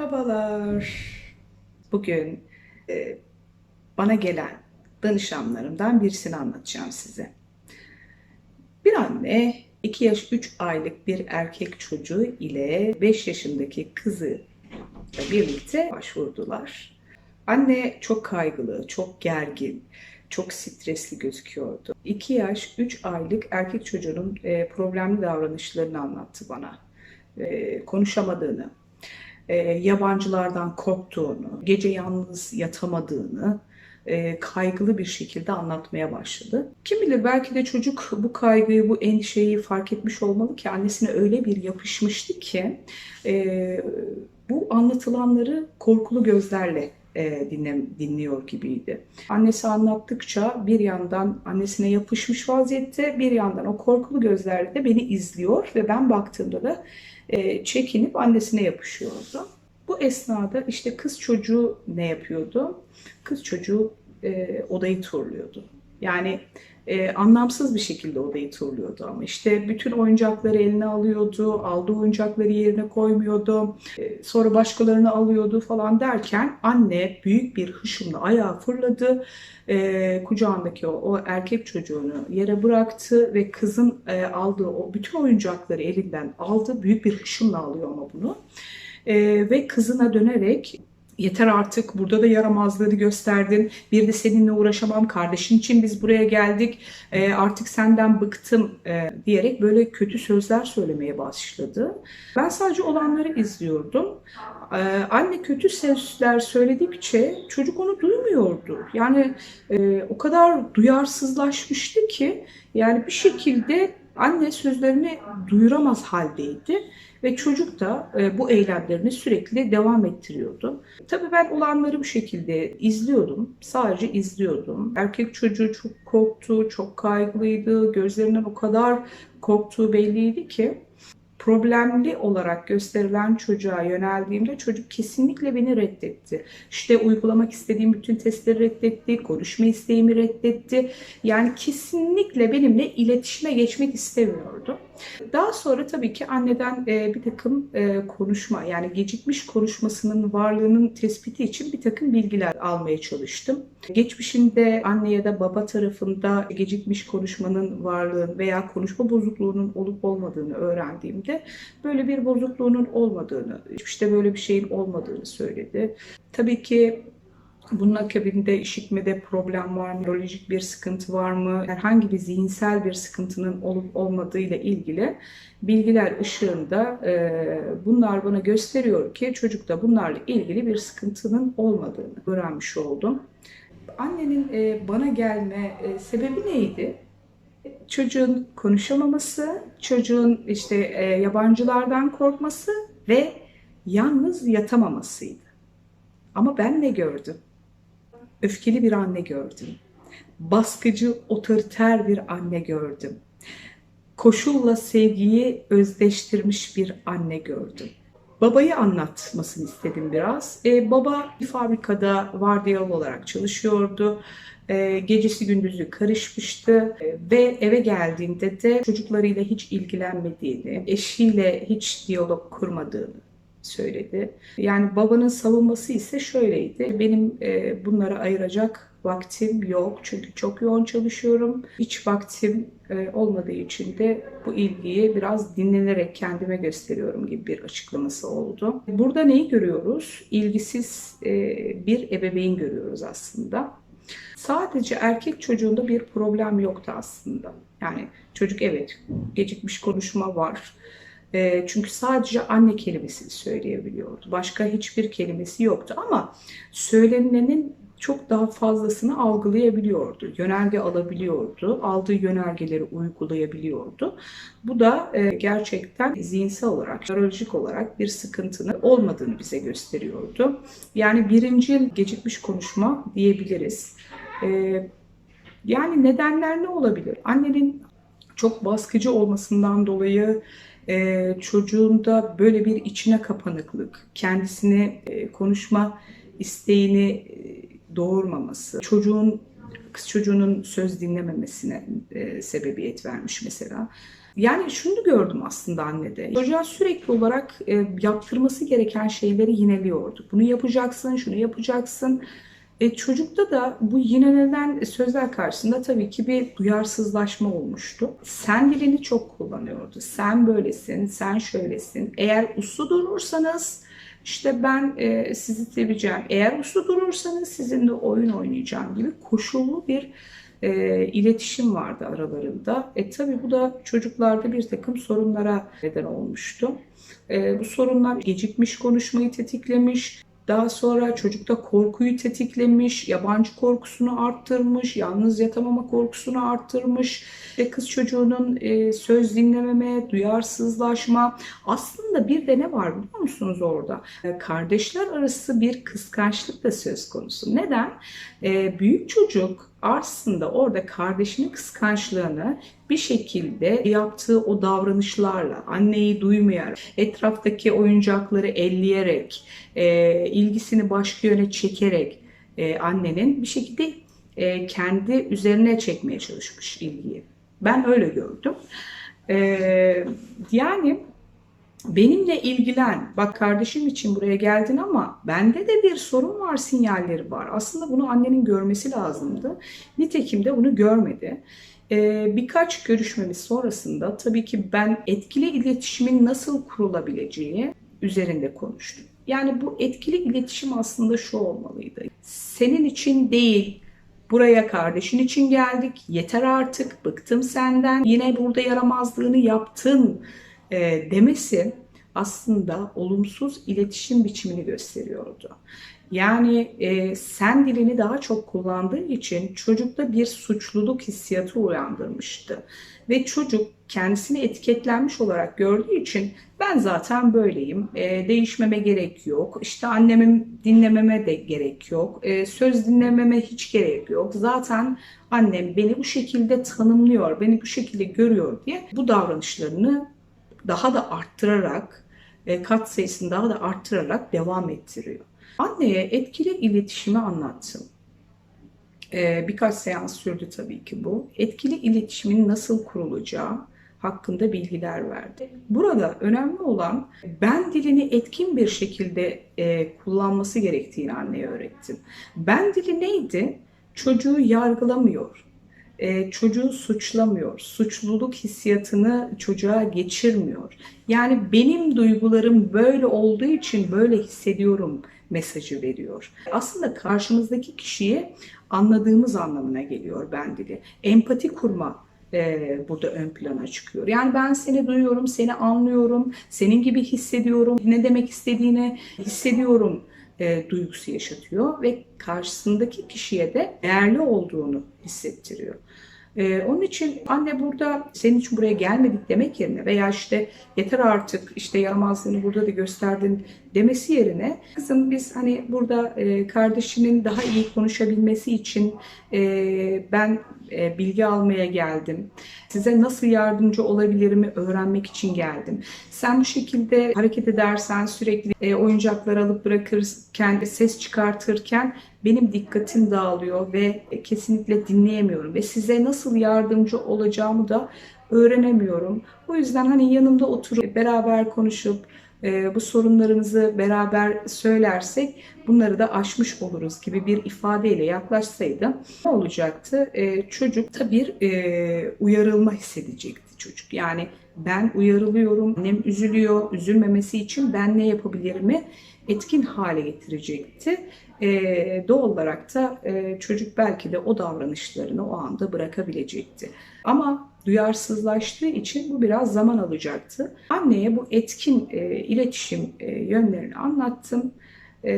Merhabalar. Bugün e, bana gelen danışanlarımdan birisini anlatacağım size. Bir anne 2 yaş 3 aylık bir erkek çocuğu ile 5 yaşındaki kızı birlikte başvurdular. Anne çok kaygılı, çok gergin, çok stresli gözüküyordu. 2 yaş 3 aylık erkek çocuğunun e, problemli davranışlarını anlattı bana. E, konuşamadığını, e, yabancılardan korktuğunu, gece yalnız yatamadığını e, kaygılı bir şekilde anlatmaya başladı. Kim bilir belki de çocuk bu kaygıyı, bu endişeyi fark etmiş olmalı ki annesine öyle bir yapışmıştı ki e, bu anlatılanları korkulu gözlerle e, dinle, dinliyor gibiydi. Annesi anlattıkça bir yandan annesine yapışmış vaziyette, bir yandan o korkulu gözlerle de beni izliyor ve ben baktığımda da e, çekinip annesine yapışıyordu. Bu esnada işte kız çocuğu ne yapıyordu? Kız çocuğu e, odayı turluyordu. Yani e, anlamsız bir şekilde odayı turluyordu ama işte bütün oyuncakları eline alıyordu, aldığı oyuncakları yerine koymuyordu, e, sonra başkalarını alıyordu falan derken anne büyük bir hışımla ayağa fırladı, e, kucağındaki o, o erkek çocuğunu yere bıraktı ve kızın e, aldığı o bütün oyuncakları elinden aldı, büyük bir hışımla alıyor ama bunu. E, ve kızına dönerek yeter artık burada da yaramazlığı gösterdin. Bir de seninle uğraşamam kardeşin için biz buraya geldik. E, artık senden bıktım e, diyerek böyle kötü sözler söylemeye başladı. Ben sadece olanları izliyordum. E, anne kötü sözler söyledikçe çocuk onu duymuyordu. Yani e, o kadar duyarsızlaşmıştı ki yani bir şekilde anne sözlerini duyuramaz haldeydi ve çocuk da e, bu eylemlerini sürekli devam ettiriyordu. Tabii ben olanları bu şekilde izliyordum. Sadece izliyordum. Erkek çocuğu çok korktu, çok kaygılıydı. Gözlerinden o kadar korktuğu belliydi ki problemli olarak gösterilen çocuğa yöneldiğimde çocuk kesinlikle beni reddetti. İşte uygulamak istediğim bütün testleri reddetti, konuşma isteğimi reddetti. Yani kesinlikle benimle iletişime geçmek istemiyordu. Daha sonra tabii ki anneden e, bir takım e, konuşma yani gecikmiş konuşmasının varlığının tespiti için bir takım bilgiler almaya çalıştım. Geçmişinde anne ya da baba tarafında gecikmiş konuşmanın varlığın veya konuşma bozukluğunun olup olmadığını öğrendiğimde böyle bir bozukluğunun olmadığını, işte böyle bir şeyin olmadığını söyledi. Tabii ki bunun akabinde işitmede problem var mı, nörolojik bir sıkıntı var mı, herhangi bir zihinsel bir sıkıntının olup olmadığı ile ilgili bilgiler ışığında e, bunlar bana gösteriyor ki çocukta bunlarla ilgili bir sıkıntının olmadığını öğrenmiş oldum. Annenin e, bana gelme e, sebebi neydi? Çocuğun konuşamaması, çocuğun işte e, yabancılardan korkması ve yalnız yatamamasıydı. Ama ben ne gördüm? Öfkeli bir anne gördüm. Baskıcı, otoriter bir anne gördüm. Koşulla sevgiyi özdeştirmiş bir anne gördüm. Babayı anlatmasını istedim biraz. E, baba bir fabrikada vardiyalı olarak çalışıyordu. E, gecesi gündüzü karışmıştı e, ve eve geldiğinde de çocuklarıyla hiç ilgilenmediğini, eşiyle hiç diyalog kurmadığını söyledi. Yani babanın savunması ise şöyleydi. Benim e, bunlara ayıracak vaktim yok çünkü çok yoğun çalışıyorum. Hiç vaktim e, olmadığı için de bu ilgiyi biraz dinlenerek kendime gösteriyorum gibi bir açıklaması oldu. Burada neyi görüyoruz? İlgisiz e, bir ebeveyn görüyoruz aslında. Sadece erkek çocuğunda bir problem yoktu aslında. Yani çocuk evet gecikmiş konuşma var e, çünkü sadece anne kelimesini söyleyebiliyordu. Başka hiçbir kelimesi yoktu ama söylenenin çok daha fazlasını algılayabiliyordu. Yönerge alabiliyordu. Aldığı yönergeleri uygulayabiliyordu. Bu da e, gerçekten zihinsel olarak, nörolojik olarak bir sıkıntının olmadığını bize gösteriyordu. Yani birinci gecikmiş konuşma diyebiliriz. E, yani nedenler ne olabilir? Annenin çok baskıcı olmasından dolayı e, çocuğunda böyle bir içine kapanıklık, kendisine e, konuşma isteğini e, doğurmaması, çocuğun kız çocuğunun söz dinlememesine e, sebebiyet vermiş mesela. Yani şunu gördüm aslında annede. Çocuğa sürekli olarak e, yaptırması gereken şeyleri yineliyordu. Bunu yapacaksın, şunu yapacaksın. E, çocukta da bu yinelenen sözler karşısında tabii ki bir duyarsızlaşma olmuştu. Sen dilini çok kullanıyordu. Sen böylesin, sen şöylesin. Eğer uslu durursanız işte ben e, sizi seveceğim. Eğer uslu durursanız sizinle oyun oynayacağım gibi koşullu bir e, iletişim vardı aralarında. E tabi bu da çocuklarda bir takım sorunlara neden olmuştu. E, bu sorunlar gecikmiş konuşmayı tetiklemiş, daha sonra çocukta korkuyu tetiklemiş, yabancı korkusunu arttırmış, yalnız yatamama korkusunu arttırmış. Ve kız çocuğunun e, söz dinlememe, duyarsızlaşma. Aslında bir de ne var biliyor musunuz orada? E, kardeşler arası bir kıskançlık da söz konusu. Neden? E, büyük çocuk aslında orada kardeşinin kıskançlığını bir şekilde yaptığı o davranışlarla, anneyi duymayarak, etraftaki oyuncakları elleyerek, e, ilgisini başka yöne çekerek e, annenin bir şekilde e, kendi üzerine çekmeye çalışmış ilgiyi. Ben öyle gördüm. E, yani benimle ilgilen, bak kardeşim için buraya geldin ama bende de bir sorun var sinyalleri var. Aslında bunu annenin görmesi lazımdı. Nitekim de bunu görmedi. Ee, birkaç görüşmemiz sonrasında tabii ki ben etkili iletişimin nasıl kurulabileceği üzerinde konuştum. Yani bu etkili iletişim aslında şu olmalıydı. Senin için değil, buraya kardeşin için geldik, yeter artık, bıktım senden, yine burada yaramazlığını yaptın e, demesi aslında olumsuz iletişim biçimini gösteriyordu. Yani e, sen dilini daha çok kullandığı için çocukta bir suçluluk hissiyatı uyandırmıştı. Ve çocuk kendisini etiketlenmiş olarak gördüğü için ben zaten böyleyim, e, değişmeme gerek yok, işte annemin dinlememe de gerek yok, e, söz dinlememe hiç gerek yok. Zaten annem beni bu şekilde tanımlıyor, beni bu şekilde görüyor diye bu davranışlarını daha da arttırarak, e, kat sayısını daha da arttırarak devam ettiriyor. Anneye etkili iletişimi anlattım. E, birkaç seans sürdü tabii ki bu. Etkili iletişimin nasıl kurulacağı hakkında bilgiler verdi. Burada önemli olan ben dilini etkin bir şekilde e, kullanması gerektiğini anneye öğrettim. Ben dili neydi? Çocuğu yargılamıyor, e, çocuğu suçlamıyor, suçluluk hissiyatını çocuğa geçirmiyor. Yani benim duygularım böyle olduğu için böyle hissediyorum mesajı veriyor. Aslında karşımızdaki kişiyi anladığımız anlamına geliyor ben dili. Empati kurma e, burada ön plana çıkıyor. Yani ben seni duyuyorum, seni anlıyorum, senin gibi hissediyorum, ne demek istediğini hissediyorum e, duygusu yaşatıyor ve karşısındaki kişiye de değerli olduğunu hissettiriyor. Ee, onun için anne burada senin için buraya gelmedik demek yerine veya işte yeter artık işte yaramazlığını burada da gösterdin demesi yerine kızım biz hani burada e, kardeşinin daha iyi konuşabilmesi için e, ben e, bilgi almaya geldim. Size nasıl yardımcı olabilirimi öğrenmek için geldim. Sen bu şekilde hareket edersen sürekli e, oyuncaklar alıp bırakırken, ses çıkartırken benim dikkatim dağılıyor ve kesinlikle dinleyemiyorum ve size nasıl yardımcı olacağımı da öğrenemiyorum. O yüzden hani yanımda oturup beraber konuşup e, bu sorunlarımızı beraber söylersek bunları da aşmış oluruz gibi bir ifadeyle yaklaşsaydı ne olacaktı? E, çocuk bir e, uyarılma hissedecekti çocuk. Yani ben uyarılıyorum, annem üzülüyor, üzülmemesi için ben ne yapabilirimi etkin hale getirecekti. E, doğal olarak da e, çocuk belki de o davranışlarını o anda bırakabilecekti. Ama duyarsızlaştığı için bu biraz zaman alacaktı. Anneye bu etkin e, iletişim e, yönlerini anlattım. E,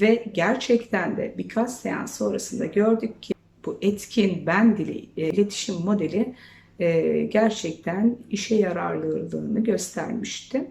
ve gerçekten de birkaç seans sonrasında gördük ki bu etkin ben dili e, iletişim modeli e, gerçekten işe yararlılığını göstermişti.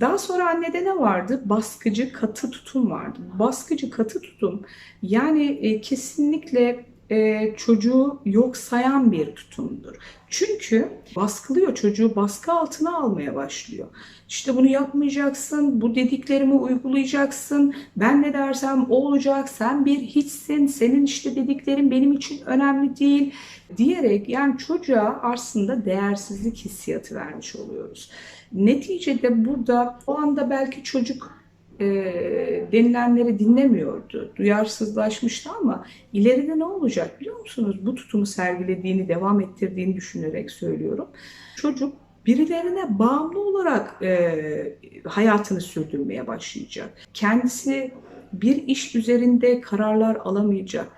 Daha sonra annede ne vardı? Baskıcı katı tutum vardı. Baskıcı katı tutum yani e, kesinlikle e, çocuğu yok sayan bir tutumdur. Çünkü baskılıyor çocuğu baskı altına almaya başlıyor. İşte bunu yapmayacaksın, bu dediklerimi uygulayacaksın, ben ne dersem o olacak, sen bir hiçsin, senin işte dediklerin benim için önemli değil diyerek yani çocuğa aslında değersizlik hissiyatı vermiş oluyoruz. Neticede burada o anda belki çocuk e, denilenleri dinlemiyordu, duyarsızlaşmıştı ama ileride ne olacak biliyor musunuz? Bu tutumu sergilediğini, devam ettirdiğini düşünerek söylüyorum. Çocuk birilerine bağımlı olarak e, hayatını sürdürmeye başlayacak. Kendisi bir iş üzerinde kararlar alamayacak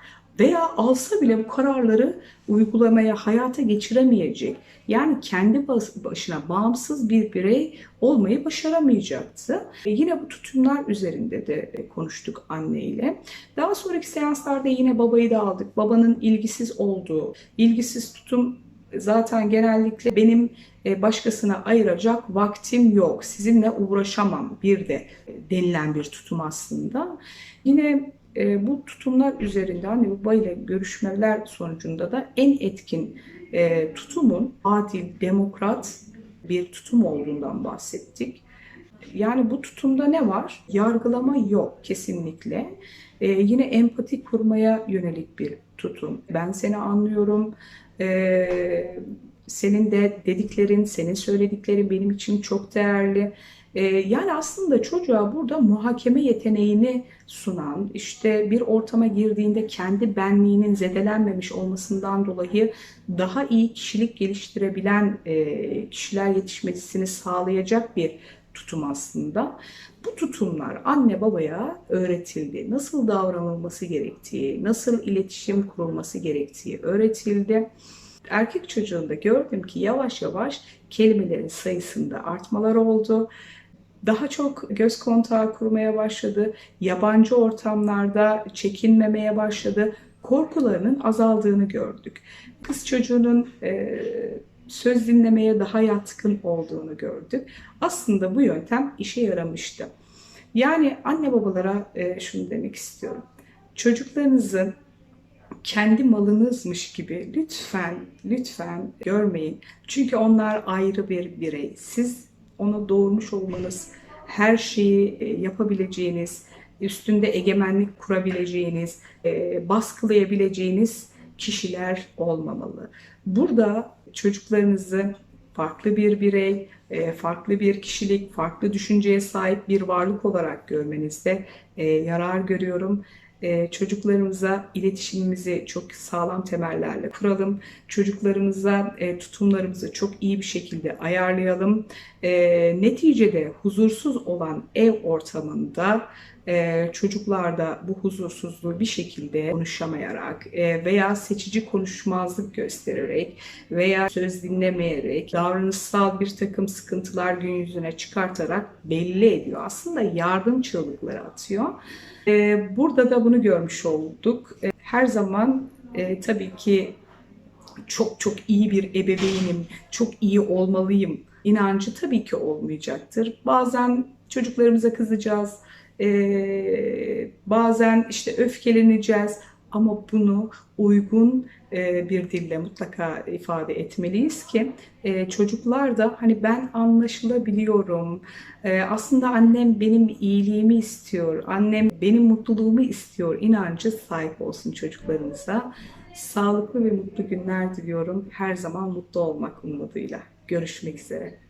veya alsa bile bu kararları uygulamaya, hayata geçiremeyecek. Yani kendi başına bağımsız bir birey olmayı başaramayacaktı. E yine bu tutumlar üzerinde de konuştuk anneyle. Daha sonraki seanslarda yine babayı da aldık. Babanın ilgisiz olduğu, ilgisiz tutum zaten genellikle benim başkasına ayıracak vaktim yok, sizinle uğraşamam bir de denilen bir tutum aslında. Yine e, bu tutumlar üzerinde hani babayla görüşmeler sonucunda da en etkin e, tutumun adil, demokrat bir tutum olduğundan bahsettik. Yani bu tutumda ne var? Yargılama yok kesinlikle. E, yine empati kurmaya yönelik bir tutum. Ben seni anlıyorum. E, senin de dediklerin, senin söylediklerin benim için çok değerli. Ee, yani aslında çocuğa burada muhakeme yeteneğini sunan, işte bir ortama girdiğinde kendi benliğinin zedelenmemiş olmasından dolayı daha iyi kişilik geliştirebilen e, kişiler yetişmesini sağlayacak bir tutum aslında. Bu tutumlar anne babaya öğretildi. Nasıl davranılması gerektiği, nasıl iletişim kurulması gerektiği öğretildi erkek çocuğunda gördüm ki yavaş yavaş kelimelerin sayısında artmalar oldu. Daha çok göz kontağı kurmaya başladı. Yabancı ortamlarda çekinmemeye başladı. Korkularının azaldığını gördük. Kız çocuğunun e, söz dinlemeye daha yatkın olduğunu gördük. Aslında bu yöntem işe yaramıştı. Yani anne babalara e, şunu demek istiyorum. Çocuklarınızın kendi malınızmış gibi lütfen lütfen görmeyin. Çünkü onlar ayrı bir birey. Siz onu doğurmuş olmanız, her şeyi e, yapabileceğiniz, üstünde egemenlik kurabileceğiniz, e, baskılayabileceğiniz kişiler olmamalı. Burada çocuklarınızı farklı bir birey, e, farklı bir kişilik, farklı düşünceye sahip bir varlık olarak görmenizde yarar görüyorum. Ee, çocuklarımıza iletişimimizi çok sağlam temellerle kuralım. Çocuklarımıza e, tutumlarımızı çok iyi bir şekilde ayarlayalım. E, neticede huzursuz olan ev ortamında e, çocuklarda bu huzursuzluğu bir şekilde konuşamayarak veya seçici konuşmazlık göstererek veya söz dinlemeyerek davranışsal bir takım sıkıntılar gün yüzüne çıkartarak belli ediyor. Aslında yardım çığlıkları atıyor. Ee, burada da bunu görmüş olduk. Ee, her zaman e, tabii ki çok çok iyi bir ebeveynim, çok iyi olmalıyım inancı tabii ki olmayacaktır. Bazen çocuklarımıza kızacağız, ee, bazen işte öfkeleneceğiz ama bunu uygun e, bir dille mutlaka ifade etmeliyiz ki e, çocuklar da hani ben anlaşılabiliyorum. E, aslında annem benim iyiliğimi istiyor. Annem benim mutluluğumu istiyor. inancı sahip olsun çocuklarımıza. Sağlıklı ve mutlu günler diliyorum. Her zaman mutlu olmak umuduyla. Görüşmek üzere.